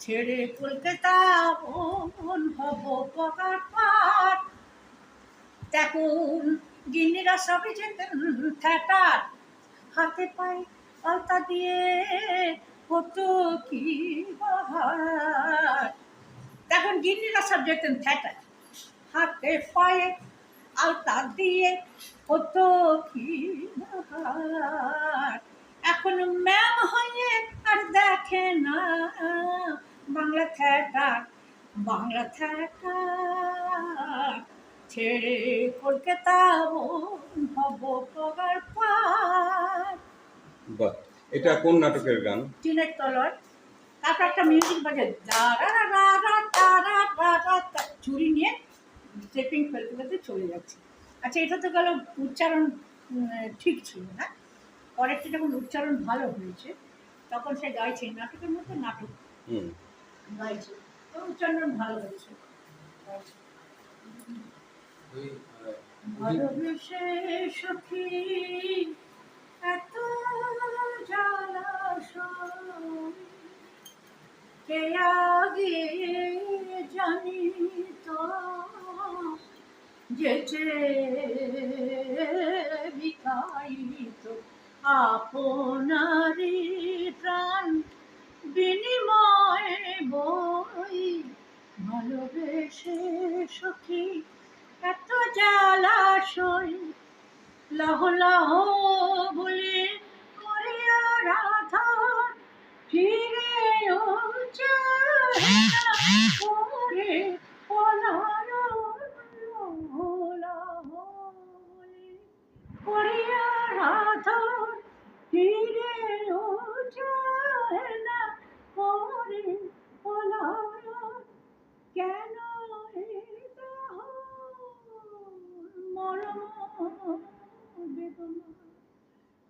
ছেড়ে কলকাতা মন হব পকার তখন গিন্নিরা সবই যেতেন থ্যাটার। হাতে পায়ে আলতা দিয়ে হতো কি বাহার। তখন গিন্নিরা সব যেতেন থ্যাটার। হাতে পায়ে আলতা দিয়ে হতো কি এখন ম্যাম দেখে না। বাংলা থ্যাটার বাংলা থ্যাটার ছেড়ে কলকাতা হব পগার পার। বাহ এটা কোন নাটকের গান? টিনের তলয়। তারপর একটা মিউজিক বাজে। চুরি নিয়ে স্টেপিং ফেলতে ফেলতে চলে যাচ্ছে। আচ্ছা এটা তো গেল উচ্চারণ ঠিক ছিল না। পরেরটা যখন উচ্চারণ ভালো হয়েছে তখন সে গাইছে নাটকের মধ্যে নাটক। গাইছে। তো উচ্চারণ ভালো হয়েছে। ভালোবেসে সখী এত কে আগে জানি তো যেচে বিকাইত আপনারি প্রাণ বিনিময় বই ভালোবেসে সখী, এত জ্বালাশয় লহ লহ বলে মরিয়া রাধা, ফিরে ও করে পলার করিয়া রাধা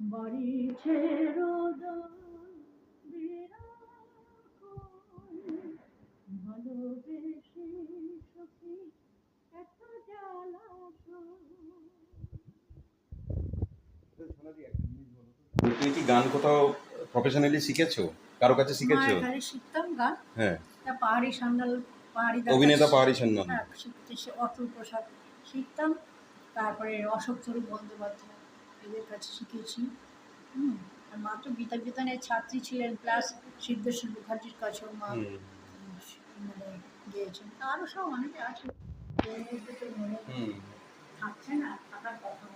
বাড়ি ছেড়ো ভালোবেসে সখী এত জ্বালা তুমি কি গান কোথাও প্রফেশনালি শিখেছো? কারও কাছে শিখেছো? এখানে শিখতাম গান। হ্যাঁ। তা পাহাড়ি সান্ডাল পাহাড়ি অভিনেতা পাহাড়ি সন্ন্যাল হ্যাঁ শিখতে সে অতুল প্রসাদ শিখতাম। তারপরে অশোক তরু বন্দ্যোপাধ্যায়। এদের কাছে শিখেছি হুম আর মা তো গীতা বিতানের ছাত্রী ছিলেন প্লাস সিদ্ধেশ্বর মুখার্জির কাছেও মা মানে গিয়েছেন। আরও সব অনেকে আছে মনে থাকছে না থাকার কথা